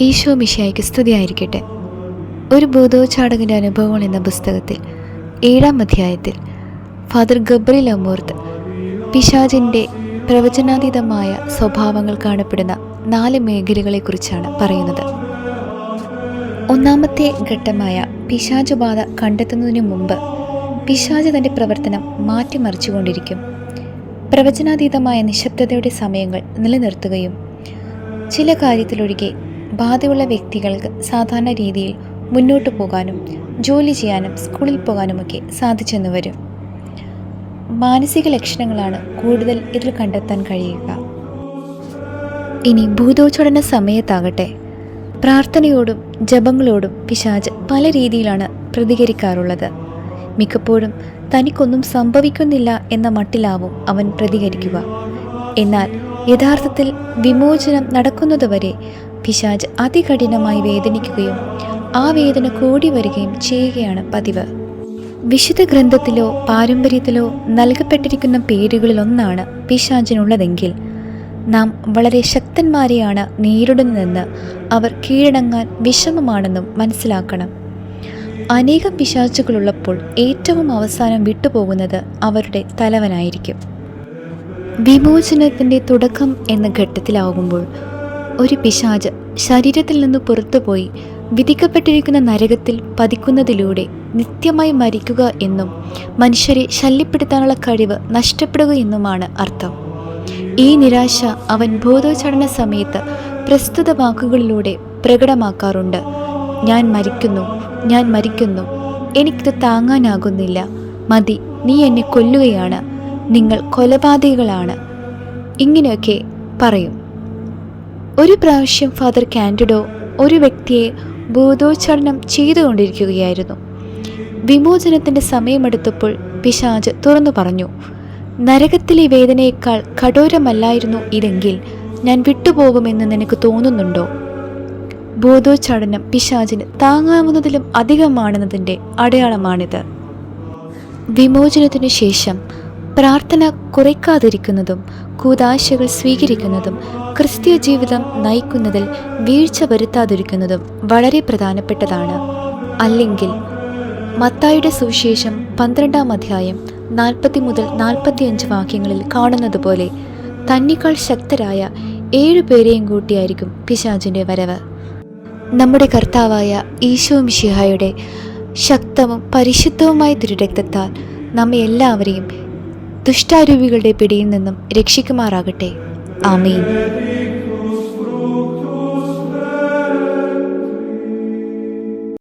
ഈശോ മിശായിക്ക് സ്തുതിയായിരിക്കട്ടെ. ഒരു ബോധോച്ചാടകന്റെ അനുഭവങ്ങൾ എന്ന പുസ്തകത്തിൽ ഏഴാം അധ്യായത്തിൽ ഫാദർ ഗബ്രിൽ അമൂർത്ത് പിശാജിന്റെ പ്രവചനാതീതമായ സ്വഭാവങ്ങൾ കാണപ്പെടുന്ന നാല് മേഖലകളെക്കുറിച്ചാണ് പറയുന്നത്. ഒന്നാമത്തെ ഘട്ടമായ പിശാചുബാധ കണ്ടെത്തുന്നതിന് മുമ്പ് പിശാജ് തന്റെ പ്രവർത്തനം മാറ്റിമറിച്ചുകൊണ്ടിരിക്കും. പ്രവചനാതീതമായ നിശബ്ദതയുടെ സമയങ്ങൾ നിലനിർത്തുകയും ചില കാര്യത്തിലൊഴികെ ബാധയുള്ള വ്യക്തികൾക്ക് സാധാരണ രീതിയിൽ മുന്നോട്ട് പോകാനും ജോലി ചെയ്യാനും സ്കൂളിൽ പോകാനുമൊക്കെ സാധിച്ചെന്ന് വരും. മാനസിക ലക്ഷണങ്ങളാണ് കൂടുതൽ ഇതിൽ കണ്ടെത്താൻ കഴിയുക. ഇനി ഭൂതോച്ചടന സമയത്താകട്ടെ. പ്രാർത്ഥനയോടും ജപങ്ങളോടും പിശാജ് പല രീതിയിലാണ് പ്രതികരിക്കാറുള്ളത്. മിക്കപ്പോഴും തനിക്കൊന്നും സംഭവിക്കുന്നില്ല എന്ന മട്ടിലാവും അവൻ പ്രതികരിക്കുക. എന്നാൽ യഥാർത്ഥത്തിൽ വിമോചനം നടക്കുന്നതുവരെ പിശാജ് അതികഠിനമായി വേദനിക്കുകയും ആ വേദന കൂടി വരികയും ചെയ്യുകയാണ് പതിവ്. വിശുദ്ധ ഗ്രന്ഥത്തിലോ പാരമ്പര്യത്തിലോ നൽകപ്പെട്ടിരിക്കുന്ന പേരുകളിലൊന്നാണ് പിശാചിനുള്ളതെങ്കിൽ നാം വളരെ ശക്തന്മാരെയാണ് നേരിടുന്നതെന്ന് അവർ കീഴടങ്ങാൻ വിഷമമാണെന്നും മനസ്സിലാക്കണം. അനേകം പിശാചുകളുള്ളപ്പോൾ ഏറ്റവും അവസാനം വിട്ടുപോകുന്നത് അവരുടെ തലവനായിരിക്കും. വിമോചനത്തിന്റെ തുടക്കം എന്ന ഘട്ടത്തിലാകുമ്പോൾ ഒരു പിശാച് ശരീരത്തിൽ നിന്ന് പുറത്തുപോയി വിധിക്കപ്പെട്ടിരിക്കുന്ന നരകത്തിൽ പതിക്കുന്നതിലൂടെ നിത്യമായി മരിക്കുക എന്നും മനുഷ്യരെ ശല്യപ്പെടുത്താനുള്ള കഴിവ് നഷ്ടപ്പെടുക എന്നുമാണ് അർത്ഥം. ഈ നിരാശ അവൻ ബോധോചടന സമയത്ത് പ്രസ്തുത വാക്കുകളിലൂടെ പ്രകടമാക്കാറുണ്ട്. ഞാൻ മരിക്കുന്നു ഞാൻ മരിക്കുന്നു എനിക്കിത് താങ്ങാനാകുന്നില്ല. മതി നീ എന്നെ കൊല്ലുകയാണ്. നിങ്ങൾ കൊലപാതകികളാണ്. ഇങ്ങനെയൊക്കെ പറയും. ഒരു പ്രാവശ്യം ഫാദർ കാൻഡിഡോ ഒരു വ്യക്തിയെ ബോധോച്ചാടനം ചെയ്തുകൊണ്ടിരിക്കുകയായിരുന്നു. വിമോചനത്തിന്റെ സമയമെടുത്തപ്പോൾ പിശാജ് തുറന്നു പറഞ്ഞു നരകത്തിലെ വേദനയേക്കാൾ കഠോരമല്ലായിരുന്നു ഇതെങ്കിൽ ഞാൻ വിട്ടുപോകുമെന്ന് നിനക്ക് തോന്നുന്നുണ്ടോ? ബോധോച്ചാടനം പിശാചിന് താങ്ങാവുന്നതിലും അധികമാണെന്നതിന്റെ അടയാളമാണിത്. വിമോചനത്തിനു ശേഷം പ്രാർത്ഥന കുറയ്ക്കാതിരിക്കുന്നതും കൂതാശകൾ സ്വീകരിക്കുന്നതും ക്രിസ്തീയ ജീവിതം നയിക്കുന്നതിൽ വീഴ്ച വരുത്താതിരിക്കുന്നതും വളരെ പ്രധാനപ്പെട്ടതാണ്. അല്ലെങ്കിൽ മത്തായുടെ സുവിശേഷം പന്ത്രണ്ടാം അധ്യായം നാൽപ്പത്തി മുതൽ നാൽപ്പത്തിയഞ്ച് വാക്യങ്ങളിൽ കാണുന്നത് പോലെ തന്നിക്കാൾ ശക്തരായ ഏഴു പേരെയും കൂട്ടിയായിരിക്കും പിശാചിന്റെ വരവ്. നമ്മുടെ കർത്താവായ ഈശോ മിഷിഹായുടെ ശക്തവും പരിശുദ്ധവുമായ തിരുരക്തത്താൽ നമ്മെ എല്ലാവരെയും ദുഷ്ടാരൂപികളുടെ പിടിയിൽ നിന്നും രക്ഷിക്കുമാറാകട്ടെ. ആമീൻ.